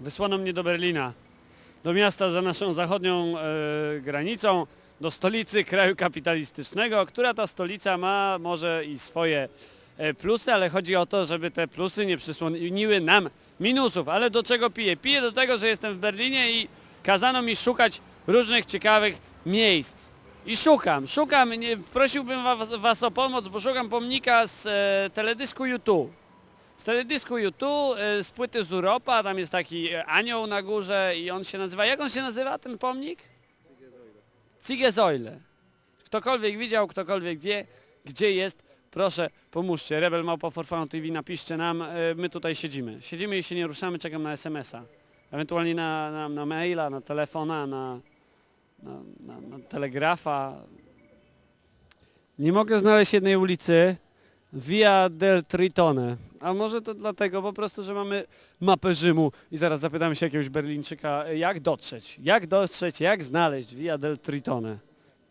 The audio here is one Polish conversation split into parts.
Wysłano mnie do Berlina, do miasta za naszą zachodnią e, granicą, do stolicy kraju kapitalistycznego, która ta stolica ma może i swoje plusy, ale chodzi o to, żeby te plusy nie przysłoniły nam minusów. Ale do czego piję? Piję do tego, że jestem w Berlinie i kazano mi szukać różnych ciekawych miejsc. I szukam, szukam, nie, prosiłbym was, was o pomoc, bo szukam pomnika z e, teledysku YouTube. Z teledysku YouTube, e, z płyty z Europa, tam jest taki e, anioł na górze i on się nazywa, jak on się nazywa ten pomnik? Zigesäule. Ktokolwiek widział, ktokolwiek wie, gdzie jest, proszę pomóżcie. Rebel Małpa Forfan TV, napiszcie nam, e, my tutaj siedzimy. Siedzimy i się nie ruszamy, czekam na SMS-a. Ewentualnie na, na, na maila, na telefona, na, na, na, na telegrafa. Nie mogę znaleźć jednej ulicy, Via del Tritone. A może to dlatego po prostu, że mamy mapę Rzymu i zaraz zapytamy się jakiegoś Berlińczyka, jak dotrzeć, jak dotrzeć, jak znaleźć Via del Tritone.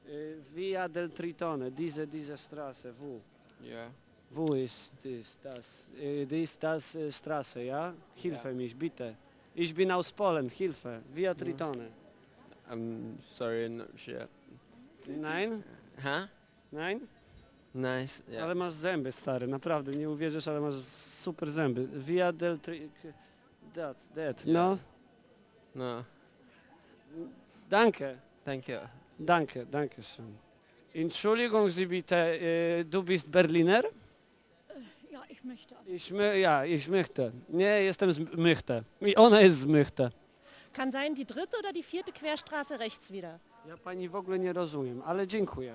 Y, Via del Tritone, diese, diese Straße, wo? Ja. Wo ist dies, das? Y, Dies, das y, Straße, ja? Hilfe mich, bitte. Ich bin aus Polen, Hilfe. Via Tritone. I'm sorry, no shit. Nein? Huh? Nein? Nice. Yeah. Ale masz zęby, stary, naprawdę, nie uwierzysz, ale masz super zęby. Via del Tri... That, that, no. No. Danke, Thank you. danke, danke schön. Entschuldigung, Sie bitte, äh, du bist Berliner? Ja, ich möchte. Ich, mö- ja, ich möchte. Nie, jestem z Mychte. I ona jest z Mychte. Kann sein die dritte oder die vierte Querstraße rechts wieder. Ja pani w ogóle nie rozumiem, ale dziękuję.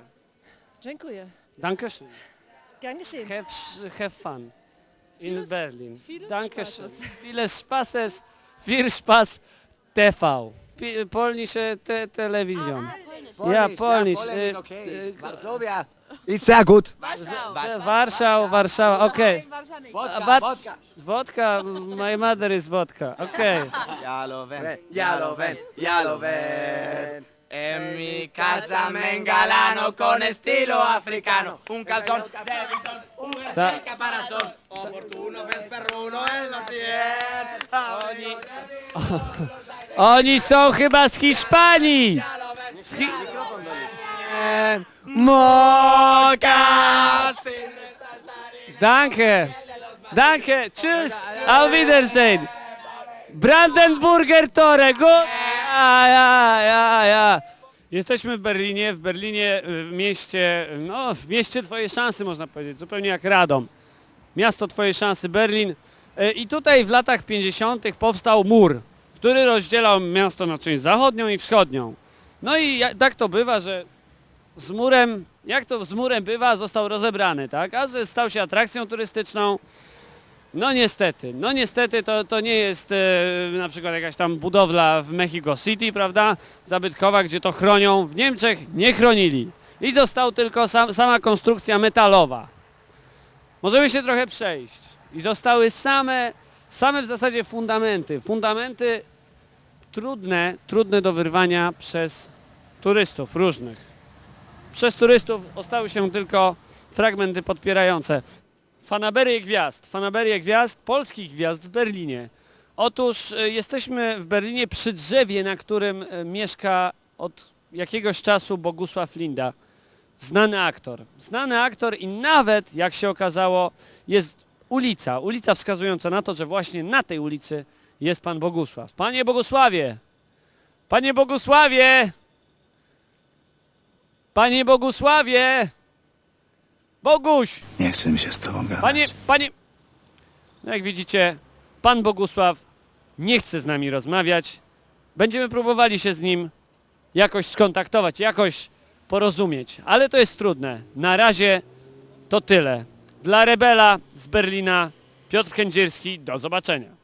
Dziękuję. Danke schön. Gern geschehen. Have, have fun in Vieles- Berlin. vieles Danke Spaßes. schön. Viele Spaßes, viel Spaß TV. Pi- Polnische te Telewizjon. Ja, Polnisch. Polnisch y, ist okay. y, Ist Varsovia ist sehr gut. Z- Warszał, Warszawa, okej. Wodka, But- wodka. Wodka, my mother is wodka, okej. Jaloven, Jaloven, Jaloven. En mi casa me engalano con estilo africano. Un calzón de bisón, un jersey caparazón. Oportuno, vesperruno en los cien. Oni, oni są chyba z Hiszpanii. Z Hi Mocasín. Danke. Danke. Tschüss. Auf Wiedersehen. Brandenburger Tore. Ja, ja, ja, ja. Jesteśmy w Berlinie, w Berlinie, w mieście, no w mieście Twojej szansy można powiedzieć, zupełnie jak Radom. Miasto Twojej szansy, Berlin. E, I tutaj w latach 50. powstał mur, który rozdzielał miasto na część zachodnią i wschodnią. No i tak to bywa, że z murem, jak to z murem bywa, został rozebrany, tak? A że stał się atrakcją turystyczną, no niestety, no niestety to, to nie jest e, na przykład jakaś tam budowla w Mexico City, prawda, zabytkowa, gdzie to chronią. W Niemczech nie chronili. I został tylko sam, sama konstrukcja metalowa. Możemy się trochę przejść. I zostały same, same w zasadzie fundamenty. Fundamenty trudne, trudne do wyrwania przez turystów różnych. Przez turystów ostały się tylko fragmenty podpierające. Fanaberie gwiazd, fanaberie gwiazd, polskich gwiazd w Berlinie. Otóż e, jesteśmy w Berlinie przy drzewie, na którym e, mieszka od jakiegoś czasu Bogusław Linda. Znany aktor. Znany aktor i nawet, jak się okazało, jest ulica. Ulica wskazująca na to, że właśnie na tej ulicy jest pan Bogusław. Panie Bogusławie! Panie Bogusławie! Panie Bogusławie! Boguś! Nie chce mi się z tobą gadać. Panie, panie... No jak widzicie, pan Bogusław nie chce z nami rozmawiać. Będziemy próbowali się z nim jakoś skontaktować, jakoś porozumieć, ale to jest trudne. Na razie to tyle. Dla Rebela z Berlina Piotr Kędzierski, do zobaczenia.